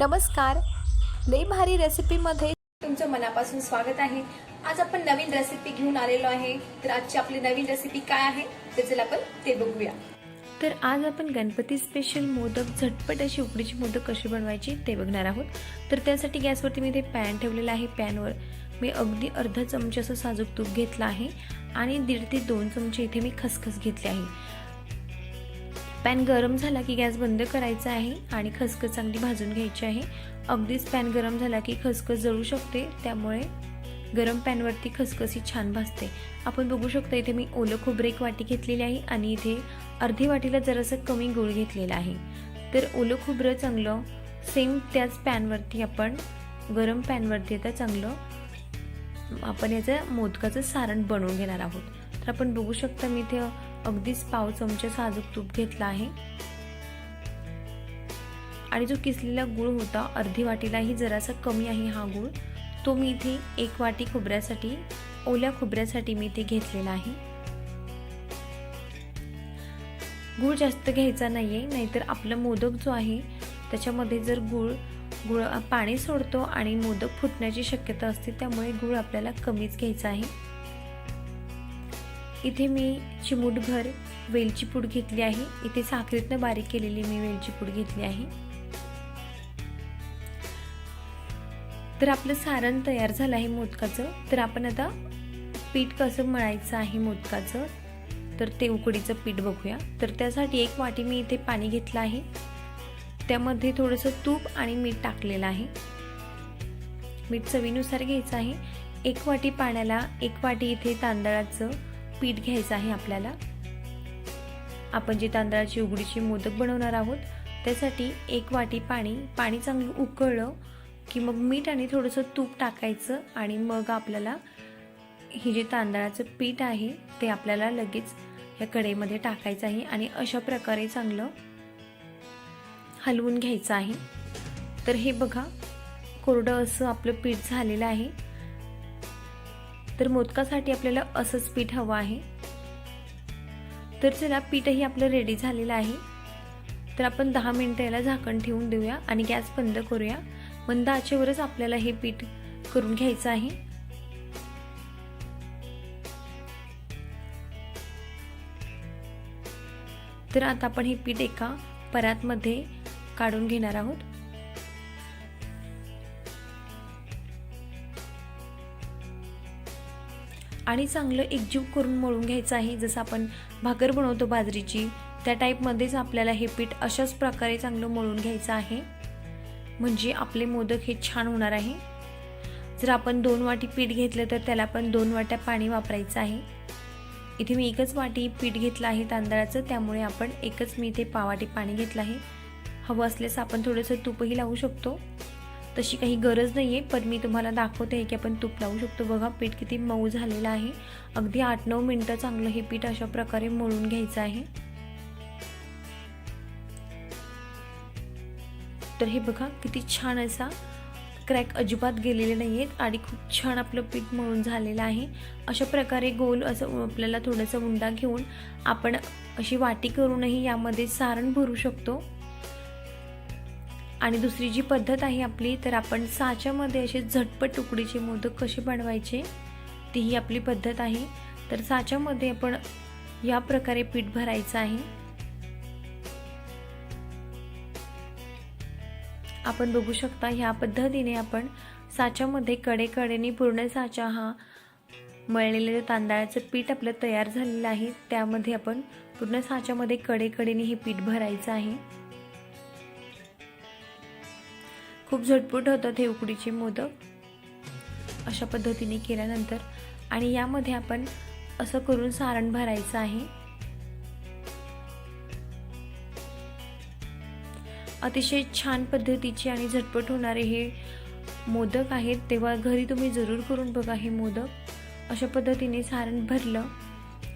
नमस्कार. लई भारी रेसिपीमध्ये तुमचं मनापासून स्वागत आहे. आज आपण नवीन रेसिपी घेऊन आलेलो आहे. तर आजची आपली नवीन रेसिपी काय आहे ते चला आपण ते बघूया. तर आज आपण गणपती स्पेशल मोदक झटपट अशी उकडीची मोदक कशी बनवायची ते बघणार आहोत. तर त्यासाठी गॅसवरती मी इथे पॅन ठेवलेला आहे पॅनवर मी अगदी अर्धा चमचा असं साजूक तूप घेतलं आहे आणि दीड ते दोन चमचे इथे मी खसखस घेतले आहे. पॅन गरम झाला की गॅस बंद करायचा आहे आणि खसखस चांगली भाजून घ्यायची आहे. अगदीच पॅन गरम झाला की खसखस जळू शकते त्यामुळे गरम पॅनवरती खसखस ही छान भाजते. आपण बघू शकतो इथे मी ओलं खोबरं एक वाटी घेतलेली आहे आणि इथे अर्धी वाटीला जरासं कमी गूळ घेतलेला आहे. तर ओलं खोबरं चांगलं सेम त्याच पॅनवरती आपण गरम पॅनवरती आता चांगलं आपण याचं मोदकाचं सारण बनवून घेणार आहोत. तर आपण बघू शकता मी इथे अगदीच पाव चमचे साजूक तूप घेतला आहे. आणि जो किसलेला गुळ होता अर्धी वाटीलाही जरासा कमी आहे हा गुळ. तो मी इथे एक वाटी खोबऱ्यासाठी ओल्या खोबऱ्यासाठी मी इथे घेतलेला आहे. गुळ जास्त घ्यायचा नाहीये नाहीतर आपला मोदक जो आहे त्याच्यामध्ये जर गुळ गुळ पाणी सोडतो आणि मोदक फुटण्याची शक्यता असते त्यामुळे गुळ आपल्याला कमीच घ्यायचा आहे. इथे मी चिमूटभर वेलची पूड घेतली आहे. इथे साखरेतनं बारीक केलेली मी वेलची पूड घेतली आहे. तर आपलं सारण तयार झालं आहे मोदकाचं. तर आपण आता पीठ कसं मळायचं आहे मोदकाचं तर ते उकडीचं पीठ बघूया. तर त्यासाठी एक वाटी मी इथे पाणी घेतलं आहे. त्यामध्ये थोडंसं तूप आणि मीठ टाकलेलं आहे. मीठ चवीनुसार घ्यायचं आहे. एक वाटी पाण्याला एक वाटी इथे तांदळाचं पीठ घ्यायचं आहे आपल्याला. आपण जे तांदळाची उघडीची मोदक बनवणार आहोत त्यासाठी एक वाटी पाणी पाणी चांगलं उकळलं की मग मीठ आणि थोडंसं तूप टाकायचं आणि मग आपल्याला हे जे तांदळाचं पीठ आहे ते आपल्याला लगेच या कढईमध्ये टाकायचं आहे आणि अशा प्रकारे चांगलं हलवून घ्यायचं आहे. तर हे बघा कोरडं असं आपलं पीठ झालेलं आहे. तर मोदकासाठी आपल्याला असंच पीठ हवं आहे. तर चला पीठही आपलं रेडी झालेलं आहे. तर आपण दहा मिनटं याला झाकण ठेवून देऊया आणि गॅस बंद करूया. मंद आचेवरच आपल्याला हे पीठ करून घ्यायचं आहे. तर आता आपण हे पीठ एका परातमध्ये काढून घेणार आहोत. आणि चांगलं एकजीव करून मळून घ्यायचं आहे. जसं आपण भाकर बनवतो बाजरीची त्या टाईपमध्येच आपल्याला हे पीठ अशाच प्रकारे चांगलं मळून घ्यायचं आहे. म्हणजे आपले मोदक हे छान होणार आहे. जर आपण दोन वाटी पीठ घेतलं तर त्याला पण दोन वाट्या पाणी वापरायचं आहे. इथे मी एकच वाटी पीठ घेतलं आहे तांदळाचं त्यामुळे आपण एकच मी इथे पावाटी पाणी घेतलं आहे. हवं असल्यास आपण थोडंसं तूपही लावू शकतो. तशी काही गरज नाही आहे पण मी तुम्हाला दाखवते की आपण तूप लावू शकतो. बघा पीठ किती मऊ झालेलं आहे. अगदी आठ नऊ मिनटं चांगलं हे पीठ अशा प्रकारे मळून घ्यायचं आहे. तर हे बघा किती छान असा क्रॅक अजिबात गेलेले नाही आहेत आणि खूप छान आपलं पीठ मळून झालेलं आहे. अशा प्रकारे गोल असं आपल्याला थोडंसं उंडा घेऊन आपण अशी वाटी करूनही यामध्ये सारण भरू शकतो. आणि दुसरी जी पद्धत आहे आपली तर आपण साच्यामध्ये असे झटपट तुकडीचे मोदक कसे बनवायचे तीही आपली पद्धत आहे. तर साच्यामध्ये आपण या प्रकारे पीठ भरायचं आहे. आपण बघू शकता ह्या पद्धतीने आपण साच्यामध्ये कडेकडेने पूर्ण साचा हा मळलेले तांदळाचं पीठ आपलं तयार झालेलं आहे. त्यामध्ये आपण पूर्ण साच्यामध्ये कडेकडेने हे पीठ भरायचं आहे. खूप झटपट होतात हे उकडीचे मोदक अशा पद्धतीने केल्यानंतर. आणि यामध्ये आपण असं करून सारण भरायचं आहे. अतिशय छान पद्धतीचे आणि झटपट होणारे हे मोदक आहेत. तेव्हा घरी तुम्ही जरूर करून बघा हे मोदक. अशा पद्धतीने सारण भरलं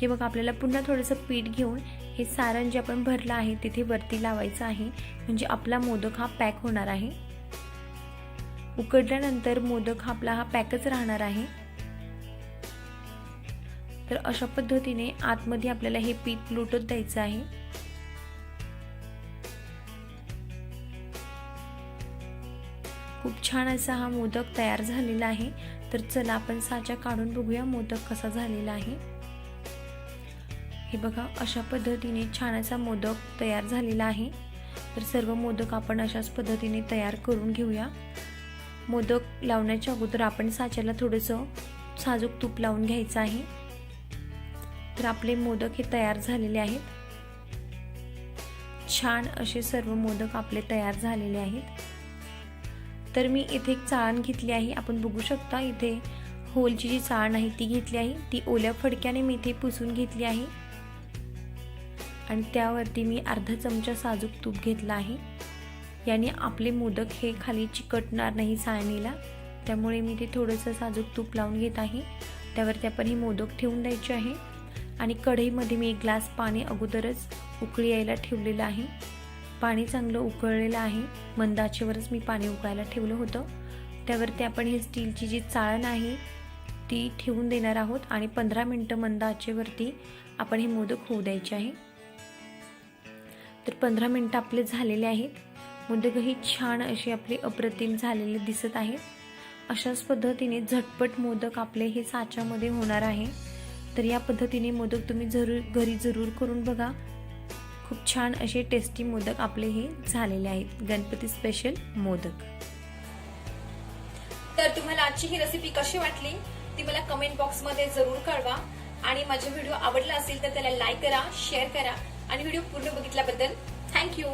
की मग आपल्याला पुन्हा थोडंसं पीठ घेऊन हे सारण जे आपण भरलं आहे तिथे वरती लावायचं आहे. म्हणजे आपला मोदक हा पॅक होणार आहे. उकडल्यानंतर मोदक हा आपला हा पॅकच राहणार आहे. तर अशा पद्धतीने आतमध्ये आपल्याला हे पीठ लुटत द्यायचं आहे. खूप छान असा हा मोदक तयार झालेला आहे. तर चला आपण साचा काढून बघूया मोदक कसा झालेला आहे. हे बघा अशा पद्धतीने छान असा मोदक तयार झालेला आहे. तर सर्व मोदक आपण अशाच पद्धतीने तयार करून घेऊया. मोदक लावण्याच्या अगोदर आपण साच्याला थोडंसं साजूक तूप लावून घ्यायचं आहे. तर आपले मोदक हे तयार झालेले आहेत. छान असे सर्व मोदक आपले तयार झालेले आहेत. तर मी इथे एक चाळण घेतली आहे. आपण बघू शकता इथे होलची जी चाळण आहे ती घेतली आहे. ती ओल्या फडक्याने मी इथे पुसून घेतली आहे. आणि त्यावरती मी अर्धा चमचा साजूक तूप घेतला आहे. याने आपले मोदक हे खाली चिकटणार नाही चाळणीला त्यामुळे मी ते थोडंसं साजूक तूप लावून घेत आहे. त्यावरती आपण हे मोदक ठेवून द्यायचे आहे. आणि कढईमध्ये मी एक ग्लास पाणी अगोदरच उकळी यायला ठेवलेलं आहे. पाणी चांगलं उकळलेलं आहे. मंद आचेवरच मी पाणी उकळायला ठेवलं होतं. त्यावरती आपण हे स्टीलची जी चाळण आहे ती ठेवून देणार आहोत. आणि पंधरा मिनटं मंद आचेवरती आपण हे मोदक होऊ द्यायचे आहे. तर पंधरा मिनटं आपले झालेले आहेत. मोदकही छान अशी आपली अप्रतिम झालेले दिसत आहे. अशाच पद्धतीने झटपट मोदक आपले हे साच्यामध्ये होणार आहे. तर या पद्धतीने मोदक तुम्ही जरूर घरी जरूर करून बघा. खूप छान असे टेस्टी मोदक आपले हे झालेले आहेत. गणपती स्पेशल मोदक. तर तुम्हाला आजची ही रेसिपी कशी वाटली? ती मला कमेंट बॉक्समध्ये जरूर कळवा. आणि माझा व्हिडिओ आवडला असेल तर त्याला लाईक करा शेअर करा. आणि व्हिडिओ पूर्ण बघितल्याबद्दल थँक्यू